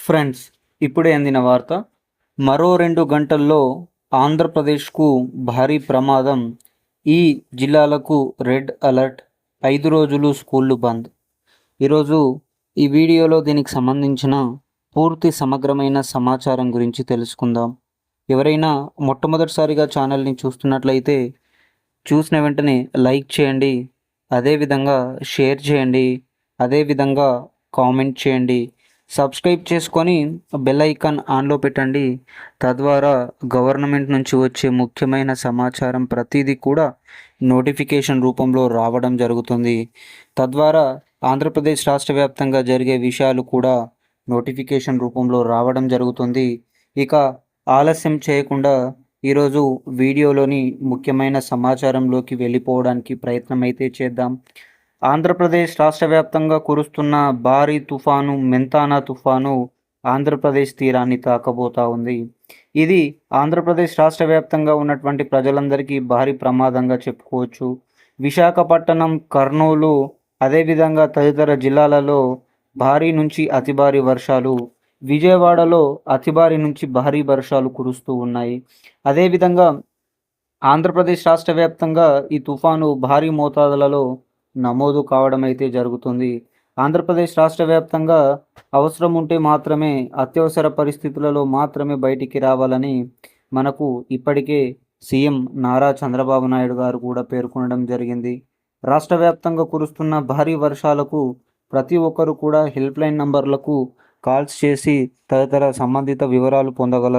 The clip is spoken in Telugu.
ఫ్రెండ్స్ ఇప్పుడే అందిన వార్త. మరో రెండు గంటల్లో ఆంధ్రప్రదేశ్కు భారీ ప్రమాదం. ఈ జిల్లాలకు రెడ్ అలర్ట్. ఐదు రోజులు స్కూళ్ళు బంద్. ఈరోజు ఈ వీడియోలో దీనికి సంబంధించిన పూర్తి సమగ్రమైన సమాచారం గురించి తెలుసుకుందాం. ఎవరైనా మొట్టమొదటిసారిగా ఛానల్ని చూస్తున్నట్లయితే చూసిన వెంటనే లైక్ చేయండి అదేవిధంగా షేర్ చేయండి అదేవిధంగా కామెంట్ చేయండి. సబ్స్క్రైబ్ చేసుకొని బెల్ ఐకాన్ ఆన్లో పెట్టండి. తద్వారా గవర్నమెంట్ నుంచి వచ్చే ముఖ్యమైన సమాచారం ప్రతిదీ కూడా నోటిఫికేషన్ రూపంలో రావడం జరుగుతుంది. తద్వారా ఆంధ్రప్రదేశ్ రాష్ట్ర వ్యాప్తంగా జరిగే విషయాలు కూడా నోటిఫికేషన్ రూపంలో రావడం జరుగుతుంది. ఇక ఆలస్యం చేయకుండా ఈరోజు వీడియోలోని ముఖ్యమైన సమాచారంలోకి వెళ్ళిపోవడానికి ప్రయత్నం అయితే చేద్దాం. ఆంధ్రప్రదేశ్ రాష్ట్ర వ్యాప్తంగా కురుస్తున్న భారీ తుఫాను మెంతానా తుఫాను ఆంధ్రప్రదేశ్ తీరాన్ని తాకబోతా ఉంది. ఇది ఆంధ్రప్రదేశ్ రాష్ట్ర వ్యాప్తంగా ఉన్నటువంటి ప్రజలందరికీ భారీ ప్రమాదంగా చెప్పుకోవచ్చు. విశాఖపట్నం కర్నూలు అదేవిధంగా తదితర జిల్లాలలో భారీ నుంచి అతి భారీ వర్షాలు విజయవాడలో అతి భారీ నుంచి భారీ వర్షాలు కురుస్తూ ఉన్నాయి. అదేవిధంగా ఆంధ్రప్రదేశ్ రాష్ట్ర వ్యాప్తంగా ఈ తుఫాను భారీ మోతాదులలో నమోదు కావడం అయితే జరుగుతుంది. ఆంధ్రప్రదేశ్ రాష్ట్ర వ్యాప్తంగా అవసరం ఉంటే మాత్రమే అత్యవసర పరిస్థితులలో మాత్రమే బయటికి రావాలని మనకు ఇప్పటికే సీఎం నారా చంద్రబాబు నాయుడు గారు కూడా పేర్కొనడం జరిగింది. రాష్ట్ర వ్యాప్తంగా కురుస్తున్న భారీ వర్షాలకు ప్రతి ఒక్కరు కూడా హెల్ప్ లైన్ నంబర్లకు కాల్స్ చేసి తదితర సంబంధిత వివరాలు పొందగలరు